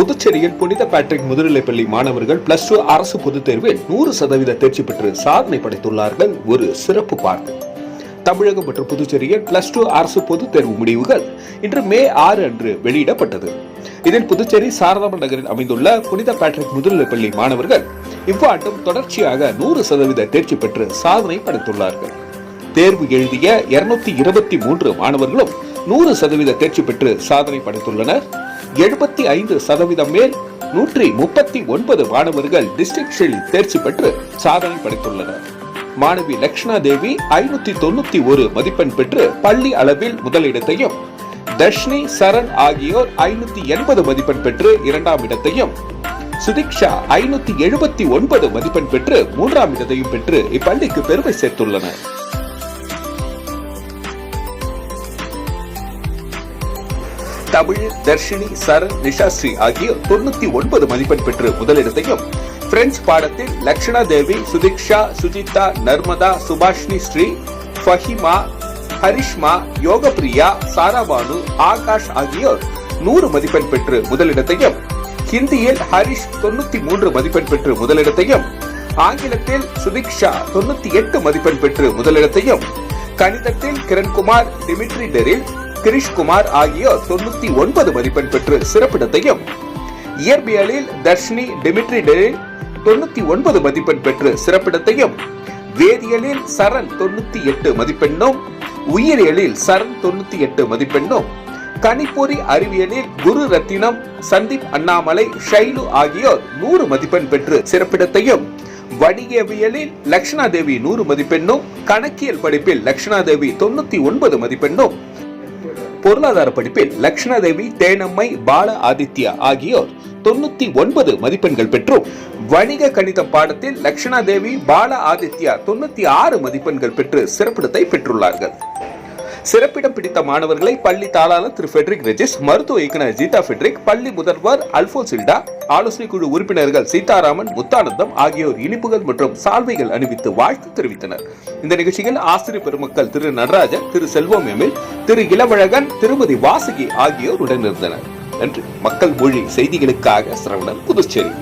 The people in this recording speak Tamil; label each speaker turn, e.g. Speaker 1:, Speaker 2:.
Speaker 1: புதுச்சேரியில் புனித பேட்ரிக் முதுநிலைப்பள்ளி மாணவர்கள் பிளஸ் டூ அரசு பொதுத் தேர்வில் நூறு சதவீத தேர்ச்சி பெற்று சாதனை படைத்துள்ளார்கள் ஒரு சிறப்பு பார்வை. தமிழகம் மற்றும் புதுச்சேரியில் பிளஸ் டூ அரசு பொதுத் தேர்வு முடிவுகள் இன்று மே ஆறு அன்று வெளியிடப்பட்டது. இதில் புதுச்சேரி சாரதாம நகரில் அமைந்துள்ள புனித பேட்ரிக் முதுநிலைப்பள்ளி மாணவர்கள் இவ்வாண்டும் தொடர்ச்சியாக நூறு சதவீத தேர்ச்சி பெற்று சாதனை படைத்துள்ளார்கள். தேர்வு எழுதிய இருநூத்தி இருபத்தி மூன்று மாணவர்களும் நூறு சதவீத தேர்ச்சி பெற்று சாதனை படைத்துள்ளனர். எழுபத்தி ஐந்து சதவீதம் மேல் நூற்றி முப்பத்தி ஒன்பது மாணவர்கள் டிஸ்ட்ரிக்ஷில் தேர்ச்சி பெற்று சாதனை படைத்துள்ளனர். மாணவி லக்ஷ்ணா தேவி ஐநூத்தி தொண்ணூத்தி ஒரு மதிப்பெண் பெற்று பள்ளி அளவில் முதலிடத்தையும் தர்ஷினி சரண் ஆகியோர் ஐநூத்தி எண்பது மதிப்பெண் பெற்று இரண்டாம் இடத்தையும் சுதிக்ஷா ஐநூத்தி எழுபத்தி ஒன்பது மதிப்பெண் பெற்று மூன்றாம் இடத்தையும் பெற்று இப்பள்ளிக்கு பெருமை சேர்த்துள்ளனர். தமிழ் தர்ஷினி சரண் நிஷாஸ்ரீ ஆகியோர் தொண்ணூத்தி ஒன்பது மதிப்பெண் பெற்று முதலிடத்தையும் பிரெஞ்சு பாடத்தில் லக்ஷணா தேவி சுதிக்ஷா சுஜிதா நர்மதா சுபாஷினி ஸ்ரீ ஃபஹிமா ஹரிஷ்மா யோகபிரியா சாராபானு ஆகாஷ் ஆகியோர் நூறு மதிப்பெண் பெற்று முதலிடத்தையும் ஹிந்தியில் ஹரிஷ் தொண்ணூத்தி மூன்று மதிப்பெண் பெற்று முதலிடத்தையும் ஆங்கிலத்தில் சுதிக்ஷா தொண்ணூத்தி எட்டு மதிப்பெண் பெற்று முதலிடத்தையும் கணிதத்தில் கிரண்குமார் டிமிட்ரி டெரில் கிரிஷ்குமார் ஆகியோர் தொண்ணூத்தி ஒன்பது மதிப்பெண் பெற்று சிறப்பிடத்தையும் இயற்பியலில் தர்ஷினி டிமிட்ரி டெரில் தொண்ணூத்தி ஒன்பது மதிப்பெண் பெற்று சிறப்பிடத்தையும் வேதியியலில் சரண் தொண்ணூத்தி எட்டு மதிப்பெண்ணும் உயிரியலில் சரண் தொண்ணூத்தி எட்டு மதிப்பெண்ணும் கணிப்பொறி அறிவியலில் குரு ரத்தினம் சந்தீப் அண்ணாமலை ஷைலு ஆகியோர் நூறு மதிப்பெண் பெற்று சிறப்பிடத்தையும் வணிகவியலில் லக்ஷ்ணா தேவி நூறு மதிப்பெண்ணும் கணக்கியல் படிப்பில் லக்ஷ்ணா தேவி தொண்ணூத்தி ஒன்பது மதிப்பெண்ணும் பொருளாதார படிப்பில் லக்ஷ்ணா தேவி தேனம்மை பால ஆதித்யா ஆகியோர் தொண்ணூத்தி ஒன்பது மதிப்பெண்கள் பெற்றும். வணிக கணித பாடத்தில் லக்ஷ்ணா தேவி பால ஆதித்யா தொண்ணூத்தி ஆறு மதிப்பெண்கள் பெற்று சிறப்பிடத்தை பெற்றுள்ளார்கள். சிறப்பிடம் பிடித்த மாணவர்களை பள்ளி தாளாளர் திரு ஃபெட்ரிக் ரெஜிஸ் மருத்துவ இயக்குனர் ஜீதா ஃபெட்ரிக் பள்ளி முதல்வர் அல்போன்சில்டா ஆலோசனை குழு உறுப்பினர்கள் சீதாராமன் முத்தானந்தம் ஆகியோர் இனிப்புகள் மற்றும் சால்வைகள் அணிவித்து வாழ்த்து தெரிவித்தனர். இந்த நிகழ்ச்சியில் ஆசிரியர் பெருமக்கள் திரு நடராஜன் திரு செல்வம் எமில் திரு இளவழகன் திருமதி வாசுகி ஆகியோர் உடனிருந்தனர். நன்றி. மக்கள் மொழி செய்திகளுக்காக சிரவணன் புதுச்சேரி.